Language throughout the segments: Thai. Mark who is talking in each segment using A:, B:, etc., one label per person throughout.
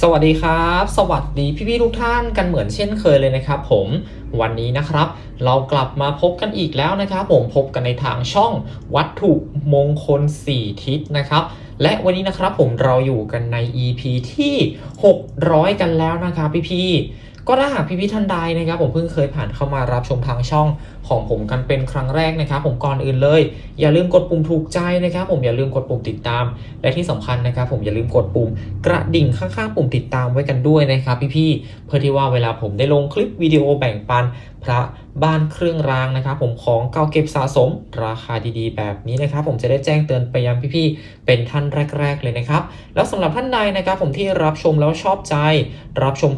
A: สวัสดีครับ สวัสดีพี่ๆทุกท่านกันเหมือนเช่นเคยเลยนะครับผมวันนี้นะครับ เรากลับมาพบกันอีกแล้วนะครับผมพบกันในทางช่องวัตถุมงคล 4 ทิศนะครับและวันนี้นะครับผมเราอยู่กันใน EP ที่ 600 กันแล้วนะครับพี่ๆก็ถ้าหากพี่ๆท่านใดนะครับ ผมเพิ่งเคยผ่านเข้ามารับชมทางช่อง ของผมกันเป็นครั้งแรกนะครับ ผมก่อนอื่นเลย อย่าลืมกดปุ่มถูกใจนะครับ ผมอย่าลืมกดปุ่มติดตาม และที่สำคัญนะครับ ผมอย่าลืมกดปุ่มกระดิ่งข้างๆ ปุ่มติดตามไว้กันด้วยนะครับ พี่ๆเพื่อที่ว่าเวลาผมได้ลงคลิปวิดีโอแบ่งปันพระบ้านเครื่องรางนะครับ ผมของเก่าเก็บสะสมราคาดีๆ แบบนี้นะครับ ผมจะได้แจ้งเตือนไปยังพี่ๆเป็นท่านแรก ๆ เลยนะครับ แล้วสำหรับท่านใดนะครับ ผมที่รับชมแล้วชอบใจ รับชม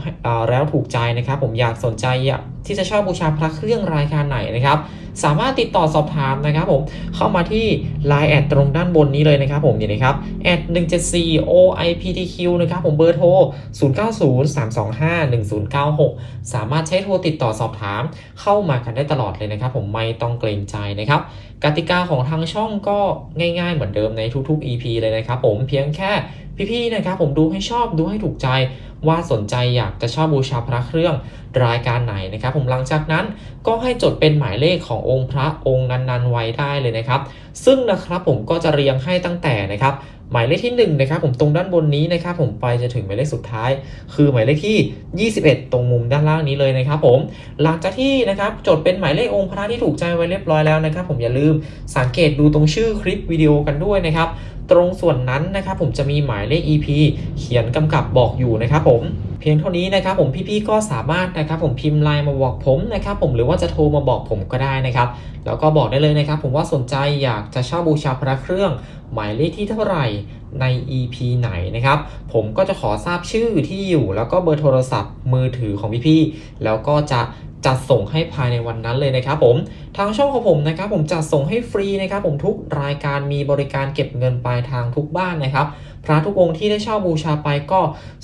A: แล้วถูกใจนะครับ ผมอยากสนใจอยาก ที่จะช่าบูชาพระเครื่องรายการไหนนะครับ สามารถติดต่อสอบถามนะครับผมเข้ามาที่ Line แอดตรงด้านบนนี้เลยนะครับผมนี่นะครับแอด174 OIPTQ นะครับผมเบอร์โทร 0903251096 สามารถใช้โทรติดต่อสอบถามเข้ามากันได้ตลอดเลยนะครับ ผมไม่ต้องเกรงใจนะครับกติกาของทางช่องก็ง่าย ๆ เหมือนเดิมในทุกๆ EP เลยนะครับผมเพียงแค่ พี่ๆนะครับผมดูให้ชอบดูให้ถูกใจว่าสนใจอยากจะเช่าบูชาพระเครื่องรายการไหนนะครับ ผมหลังจากนั้นก็ให้จดเป็นหมายเลขขององค์พระองค์นั้นๆไว้ได้เลยนะครับ ซึ่งนะครับผมก็จะเรียงให้ตั้งแต่นะครับหมายเลขที่1นะครับผมตรงด้านบนนี้นะครับผมไปจะถึงหมายเลขสุดท้าย คือหมายเลขที่ 21 ตรงมุมด้านล่างนี้เลยนะครับผมหลังจากที่นะครับจดเป็นหมายเลของค์พระที่ถูกใจไว้เรียบร้อยแล้วนะครับ ผมอย่าลืมสังเกตดูตรงชื่อคลิปวิดีโอกันด้วยนะครับ ตรงส่วนนั้นนะครับผมจะมีหมายเลข EP เขียนกำกับบอกอยู่นะครับผมเพียงเท่านี้นะครับผมพี่ๆก็สามารถนะครับผมพิมพ์ไลน์มาบอกผมนะครับผมหรือว่าจะโทรมาบอกผมก็ได้นะครับแล้วก็บอกได้เลยนะครับผมว่าสนใจอยากจะเช่าบูชาพระเครื่อง หมายเลขที่เท่าไหร่ใน EP ไหนนะครับ ผมก็จะขอทราบชื่อที่อยู่ แล้วก็เบอร์โทรศัพท์มือถือของพี่ๆแล้วก็จะ จัดส่งให้ภายในวันนั้นเลยนะครับผม ทางช่องของผมนะครับผมจัดส่งให้ฟรีนะครับผมทุกรายการมีบริการเก็บเงินปลายทางทุกบ้านนะครับพระทุกองค์ที่ได้เช่าบูชาไปก็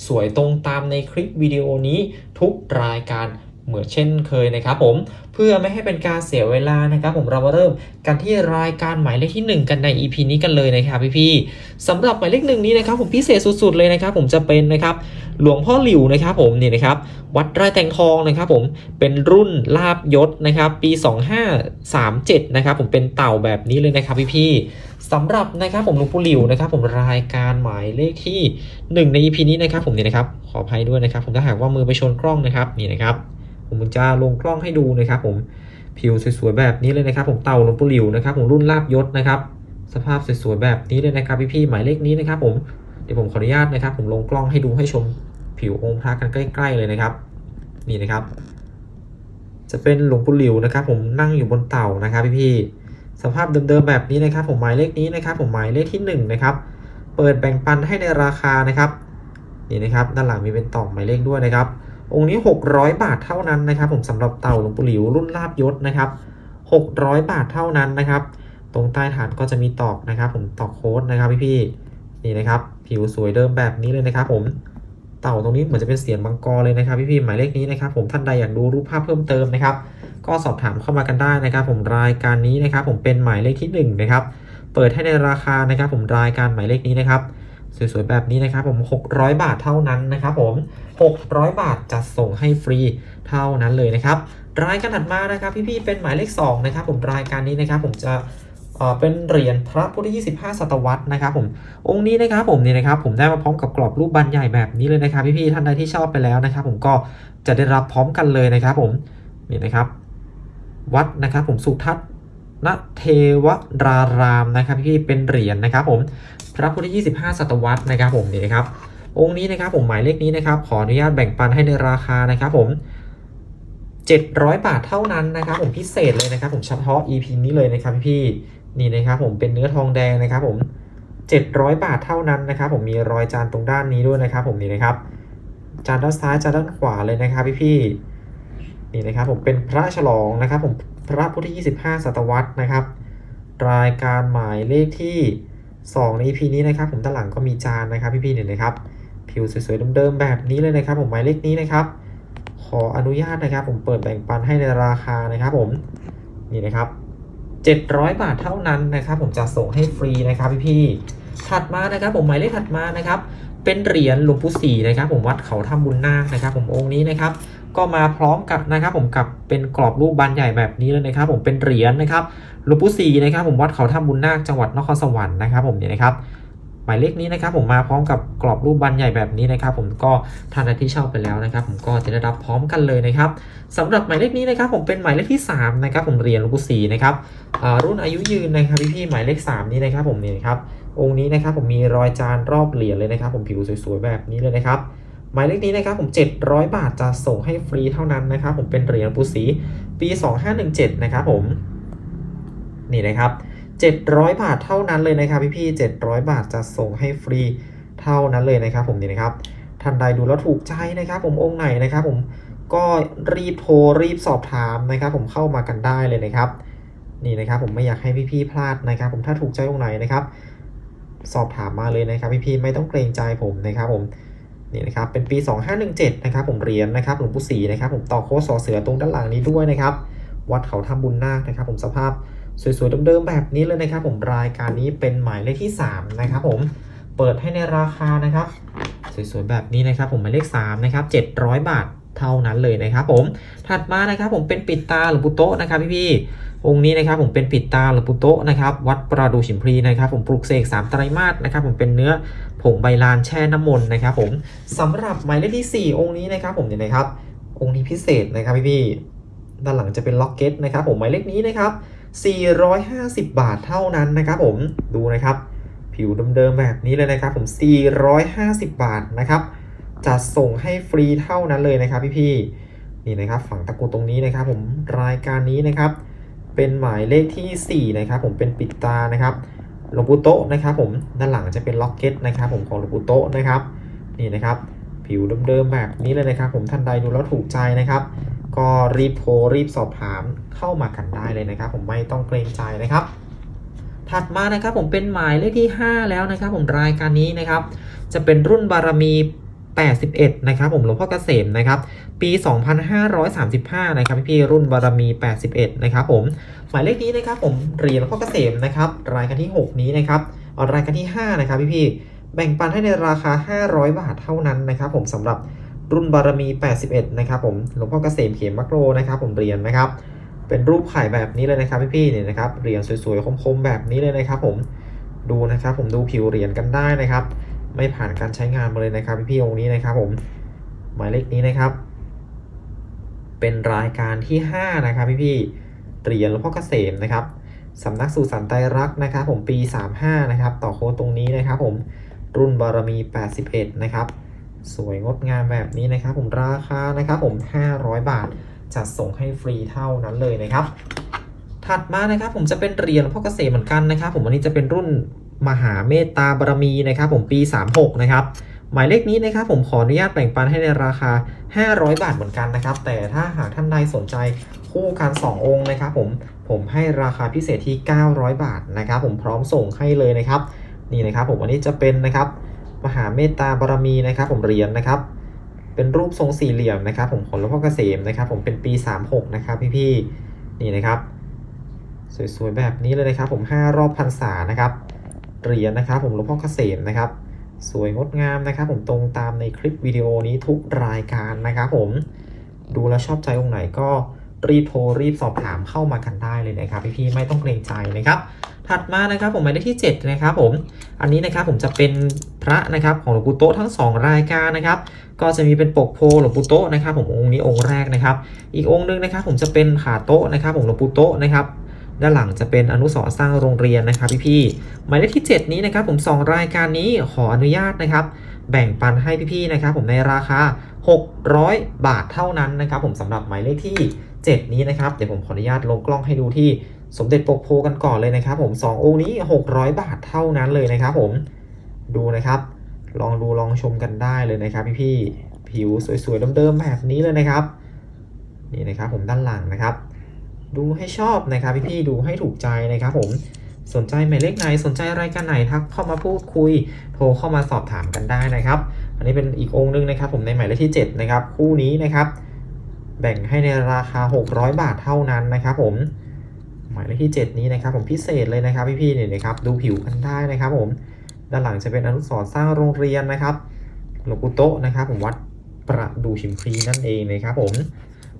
A: สวยตรงตามในคลิปวิดีโอนี้ทุกรายการเหมือนเช่นเคยนะครับผมเพื่อไม่ให้เป็นการเสียเวลานะครับผมเรามาเริ่มกันที่รายการหมายเลขที่ 1 กันใน EP นี้กันเลยนะครับพี่ๆสำหรับหมายเลขหนึ่งนี้นะครับผมพิเศษสุดๆเลยนะครับผมจะเป็นนะครับ หลวงพ่อหลิวนะครับผมนี่นะครับวัดไร่แตงทองนะครับผมเป็นรุ่นลาบยศนะครับปี 2537นะครับผมเป็นเต่าแบบนี้เลยนะครับพี่ๆสำหรับนะครับผมหลวงปู่หลิวนะครับผมรายการหมายเลขที่ 1 ใน EP นี้นะครับผมนี่นะครับขออภัยด้วยนะครับผมถ้าหากว่ามือไปชนกล้องนะครับนี่นะครับผมจะลงกล้องให้ดูนะครับผมผิวสวยๆแบบนี้เลยนะครับ ผมเต่าหลวงปู่หลิวนะครับผมรุ่นลาบยศนะครับสภาพสวยๆแบบนี้เลยนะครับพี่ๆหมายเลขนี้นะครับผม ดี๋ยวผมขออนุญาตนะครับ ผมลงกล้องให้ดูให้ชมผิวองค์พระกันใกล้ ๆ เลยนะครับ นี่นะครับ จะเป็นหลวงปู่หลิวนะครับ ผมนั่งอยู่บนเต่านะครับพี่ๆสภาพเดิมๆแบบนี้นะครับ ผมหมายเลขนี้นะครับ ผมหมายเลขที่หนึ่งนะครับเปิดแบ่งปันให้ในราคานะครับนี่นะครับ ด้านหลังมีเป็นต่อหมายเลขด้วยนะครับ องค์นี้ 600 บาทเท่านั้นนะครับ ผมสำหรับเต่าหลวงปู่หลิวรุ่นลาบยศนะครับ 600 บาทเท่านั้นนะครับ ตรงใต้ฐานก็จะมีตอกนะครับ ผมตอกโค้ดนะครับพี่ๆ นี่นะครับ ผิวสวยเดิมแบบนี้เลยนะครับ ผมเต่าตรงนี้เหมือนจะเป็นเสียงมังกรเลยนะครับ พี่ๆหมายเลขนี้นะครับ ผมท่านใดอยากดูรูปภาพเพิ่มเติมนะครับ ก็สอบถามเข้ามากันได้นะครับ ผมรายการนี้นะครับ ผมเป็นหมายเลขที่หนึ่งนะครับ เปิดให้ในราคานะครับ ผมรายการหมายเลขนี้นะครับสวยๆแบบนี้นะครับผม 600 บาทเท่านั้นนะครับผม 600 บาทจัดส่งให้ฟรีเท่านั้นเลยนะครับ รายการถัดมานะครับพี่ๆเป็นหมายเลข2นะครับผมรายการนี้นะครับผมจะ เอ่อเป็นเหรียญพระพุทธ25 ศตวรรษนะครับผมองค์นี้นะครับผมนี่นะครับผมได้มาพร้อมกับกรอบรูปบานใหญ่แบบนี้เลยนะครับพี่ๆท่านใดที่ชอบไปแล้วนะครับ ผมก็จะได้รับพร้อมกันเลยนะครับ ผมนี่นะครับ วัดนะครับผมสุทัศนเทวรารามนะครับพี่เป็นเหรียญนะครับ ผมพระพุทธ25 ศตวรรษนะครับ ผมนี่นะครับองค์นี้นะครับผมหมายเลขนี้นะครับ ขออนุญาตแบ่งปันให้ในราคานะครับผม700 บาทเท่านั้นนะครับ ผมพิเศษเลยนะครับ ผมเฉพาะ EP นี้เลยนะครับพี่ นี่นะครับผมเป็นเนื้อทองแดงนะครับผม700 บาทเท่านั้นนะครับ ผมมีรอยจานตรงด้านนี้ด้วยนะครับ ผมนี่นะครับ จานด้านซ้ายจานด้านขวาเลยนะครับพี่ๆนี่นะครับผมเป็นพระฉลองนะครับ ผมพระพุทธ25 ศตวรรษนะครับ รายการหมายเลขที่ 2 ใน EP นี้นะครับ ผมด้านหลังก็มีจานนะครับพี่ๆเนี่ยนะครับ ผิวสวยๆเดิมๆแบบนี้เลยนะครับ ผมหมายเลขนี้นะครับ ขออนุญาตนะครับ ผมเปิดแบ่งปันให้ในราคานะครับ ผมนี่นะครับ 700 บาทเท่านั้นนะครับ ผมจะส่งให้ฟรีนะครับพี่ๆถัดมานะครับ ผมหมายเลขถัดมานะครับ เป็นเหรียญหลวงปู่ศรีนะครับ ผมวัดเขาทำบุญนาคนะครับ ผมองค์นี้นะครับ ก็มาพร้อมกับนะครับ ผมกับเป็นกรอบรูปบานใหญ่แบบนี้เลยนะครับ ผมเป็นเหรียญนะครับหลวงปู่ศรีนะครับ ผมวัดเขาทำบุญนาคจังหวัดนครสวรรค์นะครับ ผมเนี่ยนะครับ หมายเลขนี้นะครับผมมาพร้อมกับกรอบรูปบานใหญ่แบบนี้นะครับผมก็ท่านที่เช่าไปแล้วนะครับผมก็จะได้รับพร้อมกันเลยนะครับสำหรับหมายเลขนี้นะครับผมเป็นหมายเลขที่3นะครับผมเหรียญหลวงปู่ศรีนะครับรุ่นอายุยืนนะครับพี่ๆหมายเลข 3 นี้นะครับผมนี่นะครับองค์นี้นะครับผมมีรอยจานรอบเหรียญเลยนะครับ ผมผิวสวยๆแบบนี้เลยนะครับหมายเลขนี้นะครับผม 700 บาทจะส่งให้ฟรีเท่านั้นนะครับผมเป็นเหรียญหลวงปู่ศรีปี 2517 นะครับผมนี่นะครับ 700 บาทเท่านั้นเลยนะครับพี่ๆ700 บาทจะส่งให้ฟรีเท่านั้นเลยนะครับ ผมนี่นะครับท่านใดดูแล้วถูกใจนะครับ ผมองค์ไหนนะครับ ผมก็รีบโทรรีบสอบถามนะครับ ผมเข้ามากันได้เลยนะครับ นี่นะครับ ผมไม่อยากให้พี่ๆพลาดนะครับ ผมถ้าถูกใจองค์ไหนนะครับ สอบถามมาเลยนะครับ พี่ๆไม่ต้องเกรงใจผมนะครับ ผมนี่นะครับเป็นปี 2517 นะครับ ผมเหรียญนะครับหลวงปู่ศรีนะครับ ผมต่อโค้ดสอเสือตรงด้านหลังนี้ด้วยนะครับ วัดเขาทำบุญนาคนะครับ ผมสภาพ สวยๆเดิมๆแบบนี้เลยนะครับผมรายการนี้เป็นหมายเลขที่ 3 นะครับผมเปิดให้ในราคานะครับ สวยๆแบบนี้นะครับ ผมหมายเลข3นะครับ700 บาทเท่านั้นเลยนะครับ ผมถัดมานะครับ ผมเป็นปิดตาหลวงปู่โตะนะครับพี่ๆองค์นี้นะครับผมเป็นปิดตาหลวงปู่โตะนะครับวัดประดูฉิมพลีนะครับ ผมปลูกเสก3ไตรมาสนะครับ ผมเป็นเนื้อผงใบลานแช่น้ำมนต์นะครับ ผมสำหรับหมายเลขที่ 4 องค์นี้นะครับ ผมเนี่ยนะครับ องค์นี้พิเศษนะครับพี่ๆด้านหลังจะเป็นล็อกเก็ตนะครับ ผมหมายเลขนี้นะครับ 450 บาทเท่านั้นนะครับผมดูนะครับ ผิวเดิมๆแบบนี้เลยนะครับ ผม 450 บาทนะครับจะส่งให้ฟรีเท่านั้นเลยนะครับพี่ๆนี่นะครับ ฝั่งตะกุดตรงนี้นะครับ ผมรายการนี้นะครับ เป็นหมายเลขที่ 4 นะครับ ผมเป็นปิดตานะครับหลวงปู่โตะนะครับ ผมด้านหลังจะเป็นล็อกเก็ตนะครับ ผมของหลวงปู่โตะนะครับ นี่นะครับ ผิวเดิมๆแบบนี้เลยนะครับ ผมท่านใดดูแล้วถูกใจนะครับ ก็รีบโทรรีบสอบถามเข้ามากันได้เลยนะครับ ผมไม่ต้องเกรงใจนะครับ ถัดมานะครับผมเป็นหมายเลขที่ 5 แล้วนะครับ ผมรายการนี้นะครับ จะเป็นรุ่นบารมี 81 นะครับ ผมหลวงพ่อเกษมนะครับ ปี 2535 นะครับพี่รุ่นบารมี 81 นะครับผมหมายเลขนี้นะครับ ผมเหรียญหลวงพ่อเกษมนะครับ รายการที่ 6 นี้นะครับรายการที่ 5 นะครับพี่ๆแบ่งปันให้ในราคา 500 บาทเท่านั้นนะครับ ผมสำหรับ รุ่นบารมี 81 นะครับผมหลวงพ่อเกษมเขมมักโรนะครับ ผมเหรียญนะครับ เป็นรูปไข่แบบนี้เลยนะครับพี่ๆเนี่ยนะครับเหรียญสวยๆคมๆแบบนี้เลยนะครับ ผมดูนะครับผมดูผิวเหรียญกันได้นะครับ ไม่ผ่านการใช้งานมาเลยนะครับพี่ๆองค์นี้นะครับ ผมหมายเลขนี้นะครับ เป็นรายการที่ 5 นะครับพี่ๆเหรียญหลวงพ่อเกษมนะครับสำนักสู่สันไตรรักนะครับ ผมปี 35 นะครับ ต่อโค้ดตรงนี้นะครับ ผมรุ่นบารมี 81 นะครับ สวยงดงามแบบนี้นะครับผมราคานะครับผม 500 บาทจัดส่งให้ฟรีเท่านั้นเลยนะครับ ถัดมานะครับผมจะเป็นเหรียญพ่อเกษมเหมือนกันนะครับ ผมอันนี้จะเป็นรุ่นมหาเมตตาบารมีนะครับ ผมปี 36 นะครับหมายเลขนี้นะครับผมขออนุญาตแบ่งปันให้ในราคา 500 บาทเหมือนกันนะครับ แต่ถ้าหากท่านใดสนใจคู่กัน 2 องค์นะครับผมผมให้ราคาพิเศษที่ 900 บาทนะครับ ผมพร้อมส่งให้เลยนะครับ นี่นะครับผมอันนี้จะเป็นนะครับ มหาเมตตาบารมีนะครับ ผมเหรียญนะครับ เป็นรูปทรงสี่เหลี่ยมนะครับ ผมของหลวงพ่อเกษมนะครับ ผมเป็นปี 36 นะครับพี่ๆนี่นะครับ สวยๆแบบนี้เลยนะครับ ผม 5 รอบพรรษานะครับเหรียญนะครับ ผมหลวงพ่อเกษมนะครับ สวยงดงามนะครับ ผมตรงตามในคลิปวิดีโอนี้ทุกรายการนะครับ ผมดูแล้วชอบใจองค์ไหนก็ รีบโทรรีบสอบถามเข้ามากันได้เลยนะครับพี่ๆไม่ต้องเกรงใจนะครับ ถัดมานะครับผมหมายเลขที่ 7 นะครับผม อันนี้นะครับผมจะเป็นพระนะครับของหลวงปู่โตทั้ง 2 รายการนะครับ ก็จะมีเป็นปกโพหลวงปู่โตนะครับผมองค์นี้องค์แรกนะครับ อีกองค์นึงนะครับผมจะเป็นขาโตนะครับผมหลวงปู่โตนะครับด้านหลังจะเป็นอนุสรสร้างโรงเรียนนะครับพี่ๆหมายเลขที่ 7 นี้นะครับผม 2 รายการนี้ขออนุญาตนะครับ แบ่งปันให้พี่ๆนะครับผมในราคา 600 บาทเท่านั้นนะครับผมสำหรับหมายเลขที่ 7 นี้นะครับ เดี๋ยวผมขออนุญาตลงกล้องให้ดูที่สมเด็จปกโพกันก่อนเลยนะครับ ผม2องค์นี้ 600 บาทเท่านั้นเลยนะครับ ผมดูนะครับ ลองดูลองชมกันได้เลยนะครับ พี่ๆผิวสวยๆเดิมๆแบบนี้เลยนะครับ นี่นะครับผมด้านหลังนะครับ ดูให้ชอบนะครับพี่ๆดูให้ถูกใจนะครับ ผมสนใจหมายเลขไหนสนใจรายการไหนทักเข้ามาพูดคุย โทรเข้ามาสอบถามกันได้นะครับ อันนี้เป็นอีกองค์นึงนะครับ ผมในหมายเลขที่ 7 นะครับ คู่นี้นะครับ แบ่งให้ในราคา 600 บาทเท่านั้นนะครับผมหมายเลขที่ 7 นี้นะครับผมพิเศษเลยนะครับพี่ๆเนี่ยนะครับดูผิวกันได้นะครับผมด้านหลังจะเป็นอนุสร์สร้างโรงเรียนนะครับหลวงปู่โตะนะครับผมวัดประดูชิมพลีนั่นเองนะครับผม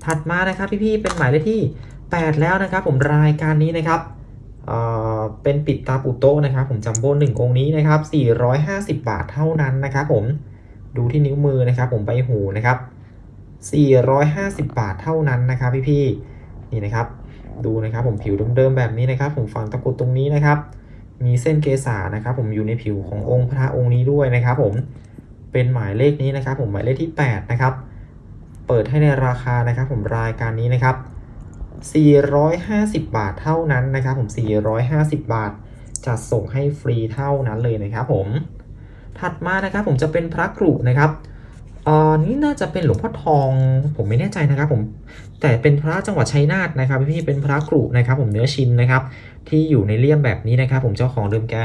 A: ถัดมานะครับพี่ๆเป็นหมายเลขที่ 8 แล้วนะครับ ผมรายการนี้นะครับเป็นปิดตาปูโตนะครับ ผมจัมโบ้หนึ่งองค์นี้นะครับ450 บาทเท่านั้นนะครับ ผมดูที่นิ้วมือนะครับ ผมใบหูนะครับ 450 บาทเท่านั้นนะครับพี่ๆนี่นะครับ ดูนะครับผมผิวเดิมๆแบบนี้นะครับ ผมฝังตะกุดตรงนี้นะครับ มีเส้นเกษานะครับ ผมอยู่ในผิวขององค์พระองค์นี้ด้วยนะครับ ผมเป็นหมายเลขนี้นะครับ ผมหมายเลขที่ 8 นะครับ เปิดให้ในราคานะครับ ผมรายการนี้นะครับ 450 บาทเท่านั้นนะครับ ผม 450 บาทจะส่งให้ฟรีเท่านั้นเลยนะครับ ผมถัดมานะครับผมจะเป็นพระกรุนะครับ อ่อนี่น่าจะเป็นหลวงพ่อทองผมไม่แน่ใจนะครับผมแต่เป็นพระจังหวัดชัยนาทนะครับพี่เป็นพระกรุนะครับ ผมเนื้อชินนะครับที่อยู่ในเลี่ยมแบบนี้นะครับ ผมเจ้าของเดิมแก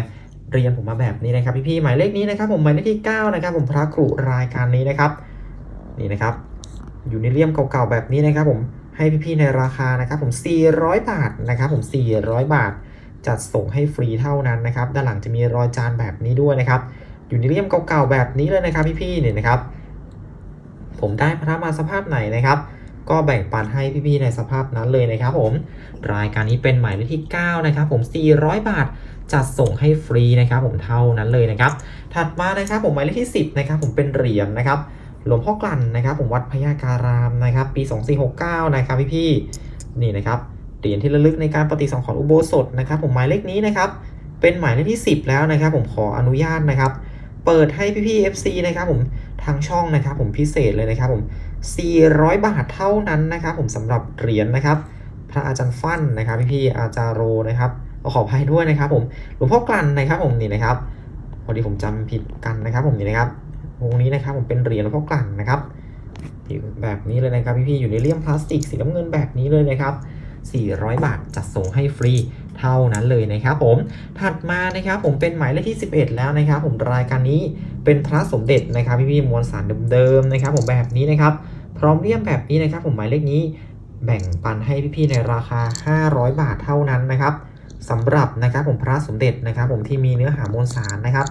A: เรียนผมมาแบบนี้นะครับพี่ๆหมายเลขนี้นะครับผมหมายเลขที่ 9 นะครับ ผมพระกรุรายการนี้นะครับ นี่นะครับ อยู่ในเลี่ยมเก่าๆแบบนี้นะครับ ผมให้พี่ๆในราคานะครับ ผม 400 บาทนะครับ ผม 400 บาท จัดส่งให้ฟรีเท่านั้นนะครับ ด้านหลังจะมีรอยจานแบบนี้ด้วยนะครับ อยู่ในเลี่ยมเก่าๆแบบนี้เลยนะครับ พี่ๆเนี่ยนะครับ ผมได้พระมาสภาพไหนนะครับ ก็แบ่งปันให้พี่ๆในสภาพนั้นเลยนะครับผมรายการนี้เป็นหมายเลขที่ 9 นะครับ ผม 400 บาทจัดส่งให้ฟรีนะครับ ผมเท่านั้นเลยนะครับ ถัดมานะครับผมหมายเลขที่ 10 นะครับ ผมเป็นเหรียญนะครับหลวงพ่อกลั่นนะครับ ผมวัดพญาการามนะครับ ปี 2469 นะครับพี่ๆนี่นะครับเหรียญที่ระลึกในการปฏิสังขรณ์อุโบสถนะครับ ผมหมายเลขนี้นะครับเป็นหมายเลขที่ 10 แล้วนะครับ ผมขออนุญาตนะครับ เปิดให้พี่ๆ FC นะครับ ผม ทางช่องนะครับผมพิเศษเลยนะครับผม 400 บาทเท่านั้นนะครับผมสำหรับเหรียญนะครับ พระอาจารย์ฟั่นนะครับพี่ๆอาจารย์โรนะครับขออภัยด้วยนะครับผมหลวงพ่อกลั่นนะครับผมนี่นะครับพอดีผมจำผิดกันนะครับ ผมนี่นะครับวงนี้นะครับผมเป็นเหรียญหลวงพ่อกลั่นนะครับแบบนี้เลยนะครับพี่ๆอยู่ในเลี่ยมพลาสติกสีน้ำเงินแบบนี้เลยนะครับ 400 บาทจัดส่งให้ฟรีเท่านั้นเลยนะครับผมถัดมานะครับผมเป็นหมายเลขที่ 11 แล้วนะครับ ผมรายการนี้ เป็นพระสมเด็จนะครับพี่ๆมวลสารเดิมๆนะครับ ผมแบบนี้นะครับ พร้อมเลี่ยมแบบนี้นะครับ ผมหมายเลขนี้แบ่งปันให้พี่ๆในราคา 500 บาทเท่านั้นนะครับสำหรับนะครับผมพระสมเด็จนะครับ ผมที่มีเนื้อหามวลสารนะครับ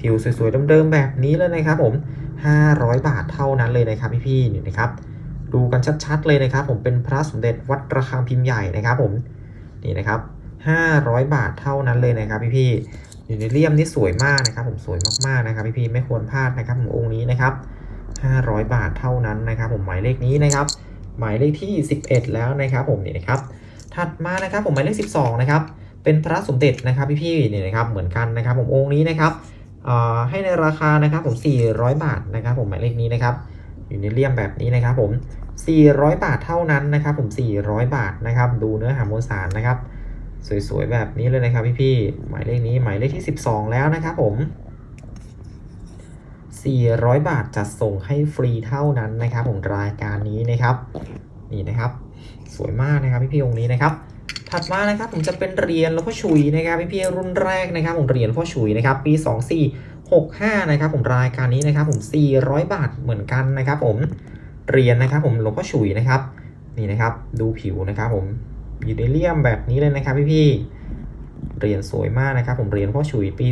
A: ผิวสวยๆเดิมๆแบบนี้เลยนะครับ ผม 500 บาทเท่านั้นเลยนะครับพี่ๆนี่นะครับดูกันชัดๆเลยนะครับ ผมเป็นพระสมเด็จวัดระฆังพิมพ์ใหญ่นะครับ ผมนี่นะครับ 500 บาทเท่านั้นเลยนะครับพี่ๆ อยู่ในเลี่ยมนี่สวยมากนะครับ ผมสวยมากๆนะครับ พี่ๆไม่ควรพลาดนะครับผมองค์นี้นะครับ 500 บาทเท่านั้นนะครับ ผมหมายเลขนี้นะครับ หมายเลขที่ 11 แล้วนะครับ ผมนี่นะครับ ถัดมานะครับผมหมายเลข 12 นะครับ เป็นพระสมเด็จนะครับ พี่ๆนี่นะครับเหมือนกันนะครับ ผมองค์นี้นะครับให้ในราคานะครับผม 400 บาทนะครับ ผมหมายเลขนี้นะครับ อยู่ในเลี่ยมแบบนี้นะครับ ผม 400 บาทเท่านั้นนะครับ ผม 400 บาทนะครับ ดูเนื้อหามวลสารนะครับ สวยๆแบบนี้เลยนะครับพี่ๆหมายเลขนี้หมายเลขที่ 12 แล้วนะครับผม 400 บาทจัดส่งให้ฟรีเท่านั้นนะครับ ผมรายการนี้นะครับ นี่นะครับ สวยมากนะครับพี่ๆองค์นี้นะครับ ถัดมานะครับผมจะเป็นเหรียญหลวงพ่อฉุยนะครับพี่ๆรุ่นแรกนะครับผมเหรียญหลวงพ่อฉุยนะครับปี 2465 นะครับ ผมรายการนี้นะครับ ผม 400 บาทเหมือนกันนะครับ ผมเหรียญนะครับ ผมหลวงพ่อฉุยนะครับ นี่นะครับ ดูผิวนะครับผม ยู่ในเลี่ยมแบบนี้เลยนะครับพี่พี่ๆเหรียญสวยมากนะครับ ผมเหรียญหลวงพ่อฉุยปี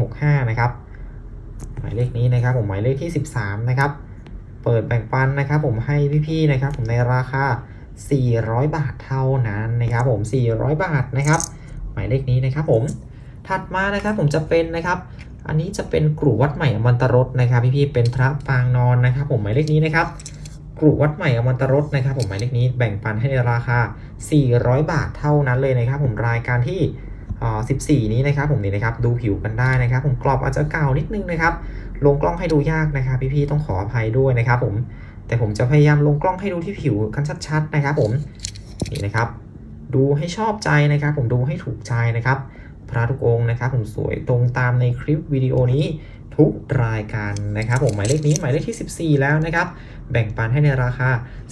A: 2465 นะครับ หมายเลขนี้นะครับผมหมายเลขที่ 13 นะครับ เปิดแบ่งปันนะครับ ผมให้พี่ๆนะครับ ผมในราคา 400 บาทเท่านั้นนะครับผม 400 บาทนะครับ หมายเลขนี้นะครับผมถัดมานะครับผมจะเป็นนะครับ อันนี้จะเป็นกรุวัดใหม่อมันตรสนะครับ พี่ๆเป็นพระปางนอนนะครับ ผมหมายเลขนี้นะครับ กรุวัดใหม่อมันตรสนะครับผมหมายเลขนี้แบ่งปันให้ในราคา 400 บาทเท่านั้นเลยนะครับ ผมรายการที่อ่า14 นี้นะครับผมนี่นะครับดูผิวกันได้นะครับ ผมกรอบอาจจะเก่านิดนึงนะครับ ลงกล้องให้ดูยากนะครับ พี่ๆต้องขออภัยด้วยนะครับ ผมแต่ผมจะพยายามลงกล้องให้ดูที่ผิวกันชัดๆนะครับ ผมนี่นะครับ ดูให้ชอบใจนะครับ ผมดูให้ถูกใจนะครับ พระทุกองค์นะครับผมสวยตรงตามในคลิปวิดีโอนี้ทุกรายการนะครับผมหมายเลขนี้หมายเลขที่ 14 แล้วนะครับ แบ่งปันให้ในราคา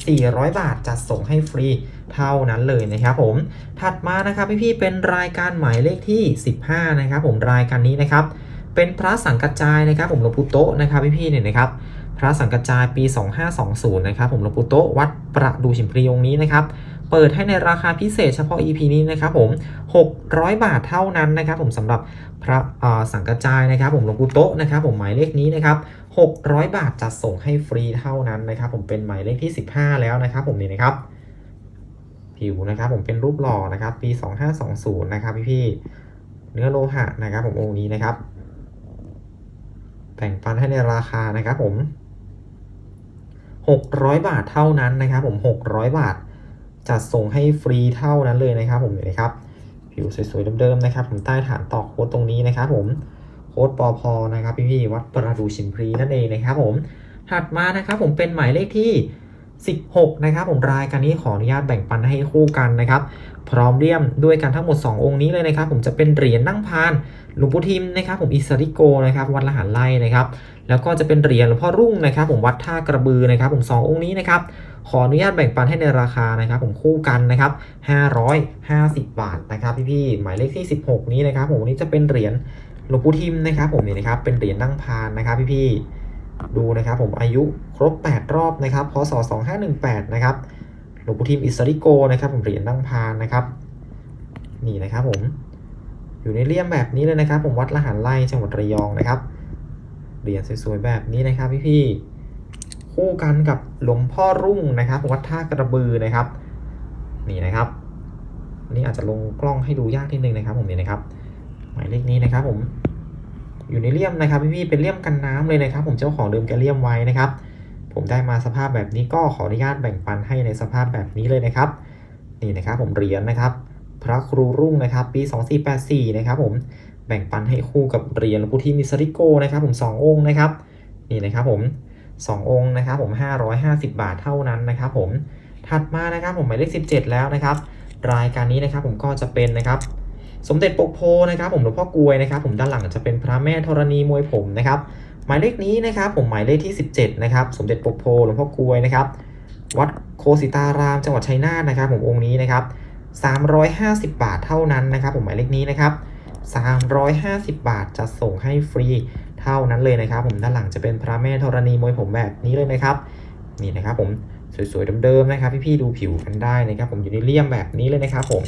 A: 400 บาทจัดส่งให้ฟรีเท่านั้นเลยนะครับผมถัดมานะครับพี่ๆเป็นรายการหมายเลขที่ 15 นะครับผมรายการนี้นะครับ เป็นพระสังกัจจายนะครับ ผมหลวงปู่โตนะครับพี่ๆเนี่ยนะครับพระสังกัจจายปี 2520 นะครับผมหลวงปู่โตวัดประดูชิมพลีองนี้นะครับ เปิดให้ในราคาพิเศษเฉพาะ EP นี้นะครับผม 600 บาทเท่านั้นนะครับผมสำหรับพระอ่าสังกัจจายนะครับ ผมหลวงปู่โตะนะครับผมหมายเลขนี้นะครับ600 บาทจัดส่งให้ฟรีเท่านั้นนะครับ ผมเป็นหมายเลขที่ 15 แล้วนะครับ ผมนี่นะครับ ผิวนะครับ ผมเป็นรูปหล่อนะครับ ปี 2520 นะครับพี่ๆเนื้อโลหะนะครับ ผมองค์นี้นะครับแบ่งปันให้ในราคานะครับ ผม600 บาทเท่านั้นนะครับ ผม600 บาท จัดส่งให้ฟรีเท่านั้นเลยนะครับผมนี่นะครับผิวสวยๆเดิมๆนะครับ ผมใต้ฐานตอกโค้ดตรงนี้นะครับ ผมโค้ดปอพอนะครับพี่ๆวัดประดูชิมพรีนั่นเองนะครับ ผมถัดมานะครับ ผมเป็นหมายเลขที่ 16 นะครับ ผมรายการนี้ขออนุญาตแบ่งปันให้คู่กันนะครับ พร้อมเรียมด้วยกันทั้งหมด 2 องค์นี้เลยนะครับ ผมจะเป็นเหรียญนั่งพานหลวงปู่ทิมนะครับ ผมอิสริโกนะครับ วัดละหันไล่นะครับ แล้วก็จะเป็นเหรียญหลวงพ่อรุ่งนะครับ ผมวัดท่ากระบือนะครับ ผมสององค์นี้นะครับ ขออนุญาตแบ่งปันให้ในราคานะครับผมคู่กันนะครับ550 บาทนะครับพี่ๆหมายเลขที่ 16 นี้นะครับผมวันนี้จะเป็นเหรียญหลวงปู่ทิมนะครับผมนี่นะครับเป็นเหรียญนั่งพานนะครับพี่ๆดูนะครับผมอายุครบ 8 รอบนะครับพศ2518นะครับหลวงปู่ทิมอิสริโกนะครับผมเหรียญนั่งพานนะครับนี่นะครับผมอยู่ในเลี่ยมแบบนี้เลยนะครับ ผมวัดละหันไล่จังหวัดระยองนะครับเหรียญสวยๆแบบนี้นะครับพี่ๆ คู่กันกับหลวงพ่อรุ่งนะครับ วัดท่ากระบือนะครับ นี่นะครับนนี้อาจจะลงกล้องให้ดูยากนิดนึงนะครับ ผมนี่นะครับ หมายเลขนี้นะครับ ผม อยู่ในเลี่ยมนะครับพี่ๆเป็นเลี่ยมกันน้ำเลยนะครับ ผมเจ้าของเดิมแกเลี่ยมไว้นะครับ ผมได้มาสภาพแบบนี้ก็ขออนุญาตแบ่งปันให้ในสภาพแบบนี้เลยนะครับ นี่นะครับ ผมเหรียญนะครับ พระครูรุ่งนะครับ ปี 2484 นะครับ ผมแบ่งปันให้คู่กับเหรียญหลวงปู่ทิมมิสริโกนะครับ ผม2องค์นะครับ นี่นะครับ ผม 2 องค์นะครับผม 550 บาทเท่านั้นนะครับผมถัดมานะครับผมหมายเลข 17 แล้วนะครับ รายการนี้นะครับผมก็จะเป็นนะครับ สมเด็จปกโพนะครับ ผมหลวงพ่อกวยนะครับ ผมด้านหลังจะเป็นพระแม่ธรณีมวยผมนะครับ หมายเลขนี้นะครับ ผมหมายเลขที่ 17 นะครับ สมเด็จปกโพหลวงพ่อกวยนะครับ วัดโคสิตารามจังหวัดชัยนาทนะครับ ผมองค์นี้นะครับ350 บาทเท่านั้นนะครับ ผมหมายเลขนี้นะครับ350 บาทจะส่งให้ฟรี เท่านั้นเลยนะครับ ผมด้านหลังจะเป็นพระแม่ธรณีมวยผมแบบนี้เลยนะครับ นี่นะครับผมสวยๆเดิมๆนะครับ พี่ๆดูผิวกันได้นะครับ ผมอยู่ในเลี่ยมแบบนี้เลยนะครับ ผม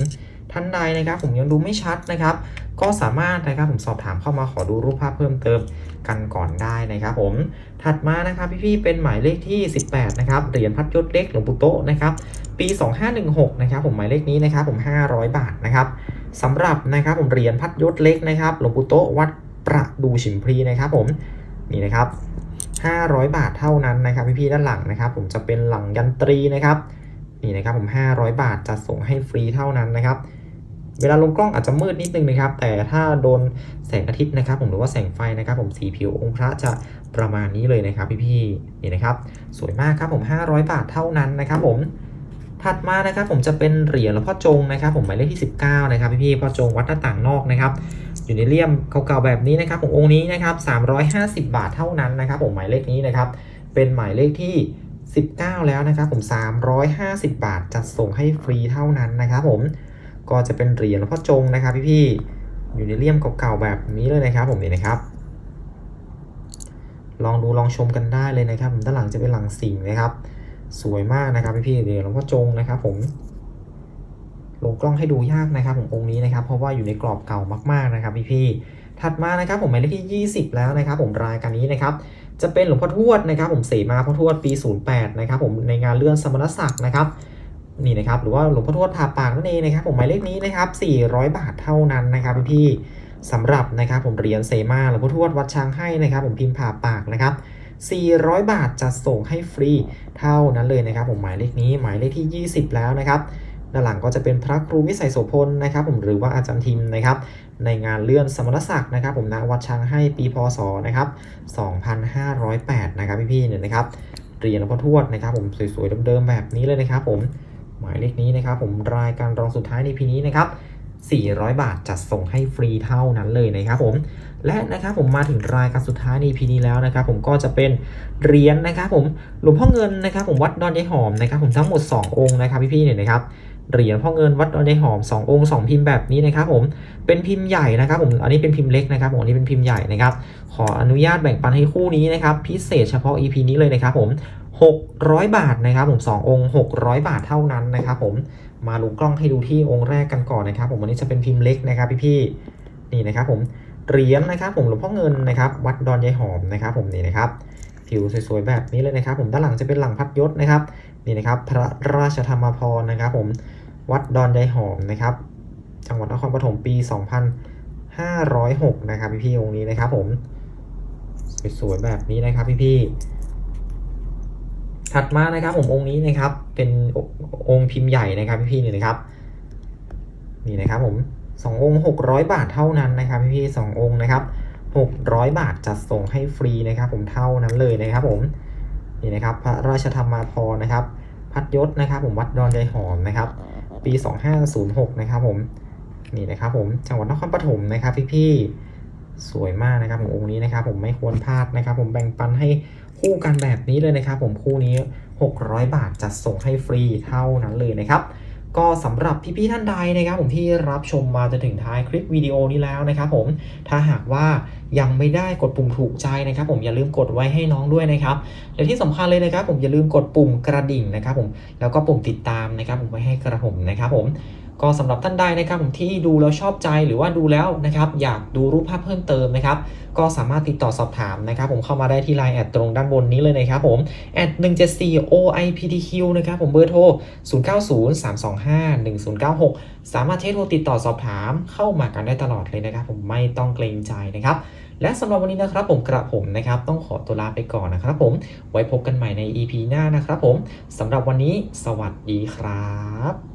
A: ท่านใดนะครับ ผมยังดูไม่ชัดนะครับ ก็สามารถนะครับผมสอบถามเข้ามาขอดูรูปภาพเพิ่มเติมกันก่อนได้นะครับผมถัดมานะครับพี่ๆเป็นหมายเลขที่ 18นะครับเหรียญพัดยศเล็กหลวงปู่โตนะครับปี 2516นะครับผมหมายเลขนี้นะครับผม 500 บาทนะครับสำหรับนะครับผมเหรียญพัดยศเล็กนะครับหลวงปู่โตวัด ประดูฉิมพรีนะครับผมนี่นะครับ 500 บาทเท่านั้นนะครับพี่ๆด้านหลังนะครับ ผมจะเป็นหลังยันตรีนะครับนี่นะครับผม500 บาทจะส่งให้ฟรีเท่านั้นนะครับ เวลาลงกล้องอาจจะมืดนิดนึงนะครับ แต่ถ้าโดนแสงอาทิตย์นะครับ ผมหรือว่าแสงไฟนะครับ ผมสีผิวองค์พระจะประมาณนี้เลยนะครับ พี่ๆนี่นะครับ สวยมากครับผม 500 บาทเท่านั้นนะครับ ผมถัดมานะครับผมจะเป็นเหรียญหลวงพ่อจงนะครับ ผมหมายเลขที่ 19 นะครับพี่ๆพ่อจงวัดหน้าต่างนอกนะครับ ยู่ในเลี่ยมเก่าๆแบบนี้นะครับผมองค์นี้นะครับ 350 บาทเท่านั้นนะครับผมหมายเลขนี้นะครับ เป็นหมายเลขที่ 19 แล้วนะครับผม 350 บาทจัดส่งให้ฟรีเท่านั้นนะครับผมก็จะเป็นเหรียญหลวงพ่อจงนะครับพี่ๆอยู่ในเลี่ยมเก่าๆแบบนี้เลยนะครับผมนี่นะครับ ลองดูลองชมกันได้เลยนะครับด้านหลังจะเป็นหลังสิงนะครับ สวยมากนะครับพี่ๆเหรียญหลวงพ่อจงนะครับผม ลงกล้องให้ดูยากนะครับผมองค์นี้นะครับเพราะว่าอยู่ในกรอบเก่ามากๆนะครับพี่ๆถัดมานะครับผมหมายเลขที่ 20 แล้วนะครับ ผมรายการนี้นะครับจะเป็นหลวงพ่อทวดนะครับ ผมเสมาพ่อทวดปี 08นะครับผมในงานเลื่อนสมณศักดิ์นะครับนี่นะครับหรือว่าหลวงพ่อทวดผ่าปากนั่นเองนะครับผมหมายเลขนี้นะครับ 400 บาทเท่านั้นนะครับพี่ๆสำหรับนะครับผมเหรียญเสมาหลวงพ่อทวดวัดช้างให้นะครับ ผมพิมพ์ผ่าปากนะครับ400 บาทจะส่งให้ฟรีเท่านั้นเลยนะครับ ผมหมายเลขนี้หมายเลขที่ 20 แล้วนะครับ ด้านหลังก็จะเป็นพระครูวิสัยโสพลนะครับผมหรือว่าอาจารย์ทิมนะครับในงานเลื่อนสมณศักดิ์นะครับผมณวัดช้างให้ปีพศนะครับ2508นะครับพี่ๆเนี่ยนะครับเหรียญหลวงพ่อทวดนะครับผมสวยๆเดิมๆแบบนี้เลยนะครับผมหมายเลขนี้นะครับผมรายการรองสุดท้ายในพีนี้นะครับ400 บาทจัดส่งให้ฟรีเท่านั้นเลยนะครับผมและนะครับผมมาถึงรายการสุดท้ายในพีนี้แล้วนะครับผมก็จะเป็นเหรียญนะครับผมหลวงพ่อเงินนะครับผมวัดดอนยายหอมนะครับผมทั้งหมด 2 องค์นะครับพี่ๆเนี่ยนะครับ เหรียญพ่อเงินวัดดอนยายหอม 2 องค์ 2 พิมพ์แบบนี้นะครับผมเป็นพิมพ์ใหญ่นะครับผมอันนี้เป็นพิมพ์เล็กนะครับผมอันนี้เป็นพิมพ์ใหญ่นะครับ ขออนุญาตแบ่งปันให้คู่นี้นะครับ พิเศษเฉพาะ EP นี้เลยนะครับผม600 บาทนะครับผม 2 องค์ 600 บาทเท่านั้นนะครับผมมาลงกล้องให้ดูที่องค์แรกกันก่อนนะครับ ผมวันนี้จะเป็นพิมพ์เล็กนะครับพี่ๆนี่นะครับผมเหรียญนะครับผมหลวงพ่อเงินนะครับ วัดดอนยายหอมนะครับ ผมนี่นะครับ
B: ทิวสวยๆแบบนี้เลยนะครับ ผมด้านหลังจะเป็นหลังพัดยศนะครับ นี่นะครับ พระราชธรรมพรนะครับ ผมวัดดอนยายหอมนะครับ จังหวัดนครปฐมปี 2506 นะครับพี่ๆองค์นี้นะครับ ผมสวยๆแบบนี้นะครับ พี่ๆถัดมานะครับผมองค์นี้นะครับ เป็นองค์พิมพ์ใหญ่นะครับ พี่ๆนี่นะครับ นี่นะครับ ผมสององค์600บาทเท่านั้นนะครับ พี่ๆสององค์นะครับ600บาทจัดส่งให้ฟรีนะครับ ผมเท่านั้นเลยนะครับ ผม นี่นะครับพระราชธรรมาภรณ์นะครับพัดยศนะครับผมวัดดอนยายหอมนะครับ ปี 2506 นะครับผมนี่นะครับผมจังหวัดนครปฐมนะครับพี่ๆสวยมากนะครับผมองค์นี้นะครับผมไม่ควรพลาดนะครับ ผมแบ่งปันให้คู่กันแบบนี้เลยนะครับ ผมคู่นี้ 600 บาทจัดส่งให้ฟรีเท่านั้นเลยนะครับ ก็สำหรับพี่ๆท่านใดนะครับ ผมที่รับชมมาจนถึงท้ายคลิปวิดีโอนี้แล้วนะครับผมถ้าหากว่ายังไม่ได้กดปุ่มถูกใจนะครับ ผมอย่าลืมกดไว้ให้น้องด้วยนะครับและที่สำคัญเลยนะครับ ผมอย่าลืมกดปุ่มกระดิ่งนะครับ ผมแล้วก็ปุ่มติดตามนะครับ ผมไว้ให้กระผมนะครับ ผม ก็สำหรับท่านใดนะครับผมที่ดูแล้วชอบใจหรือว่าดูแล้วนะครับอยากดูรูปภาพเพิ่มเติมนะครับก็สามารถติดต่อสอบถามนะครับผมเข้ามาได้ที่ไลน์แอดตรงด้านบนนี้เลยนะครับผมแอด174 OIPTQ นะครับผมเบอร์โทร 0903251096 สามารถใช้โทรติดต่อสอบถามเข้ามากันได้ตลอดเลยนะครับผมไม่ต้องเกรงใจนะครับและสำหรับวันนี้นะครับผมกระผมนะครับต้องขอตัวลาไปก่อนนะครับผมไว้พบกันใหม่ใน EP หน้านะครับผมสำหรับวันนี้สวัสดีครับ